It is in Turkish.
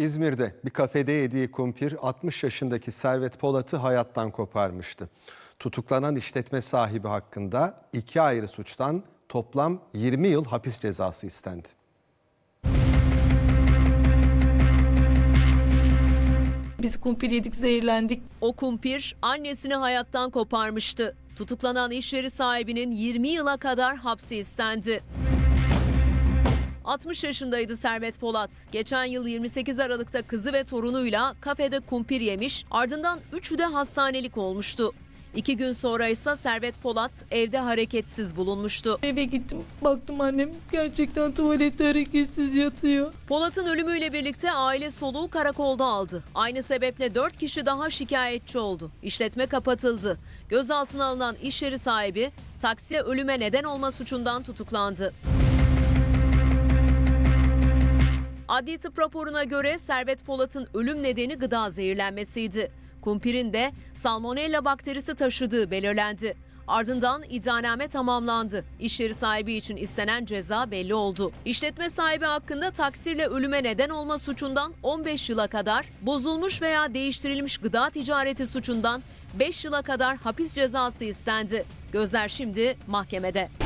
İzmir'de bir kafede yediği kumpir 60 yaşındaki Servet Polat'ı hayattan koparmıştı. Tutuklanan işletme sahibi hakkında iki ayrı suçtan toplam 20 yıl hapis cezası istendi. Biz kumpir yedik, zehirlendik. O kumpir annesini hayattan koparmıştı. Tutuklanan iş yeri sahibinin 20 yıla kadar hapsi istendi. 60 yaşındaydı Servet Polat. Geçen yıl 28 Aralık'ta kızı ve torunuyla kafede kumpir yemiş, ardından üçü de hastanelik olmuştu. İki gün sonra ise Servet Polat evde hareketsiz bulunmuştu. Eve gittim, baktım annem gerçekten tuvalette hareketsiz yatıyor. Polat'ın ölümüyle birlikte aile soluğu karakolda aldı. Aynı sebeple 4 kişi daha şikayetçi oldu. İşletme kapatıldı. Gözaltına alınan iş yeri sahibi taksiye ölüme neden olma suçundan tutuklandı. Adli tıp raporuna göre Servet Polat'ın ölüm nedeni gıda zehirlenmesiydi. Kumpirin de salmonella bakterisi taşıdığı belirlendi. Ardından iddianame tamamlandı. İş yeri sahibi için istenen ceza belli oldu. İşletme sahibi hakkında taksirle ölüme neden olma suçundan 15 yıla kadar, bozulmuş veya değiştirilmiş gıda ticareti suçundan 5 yıla kadar hapis cezası istendi. Gözler şimdi mahkemede.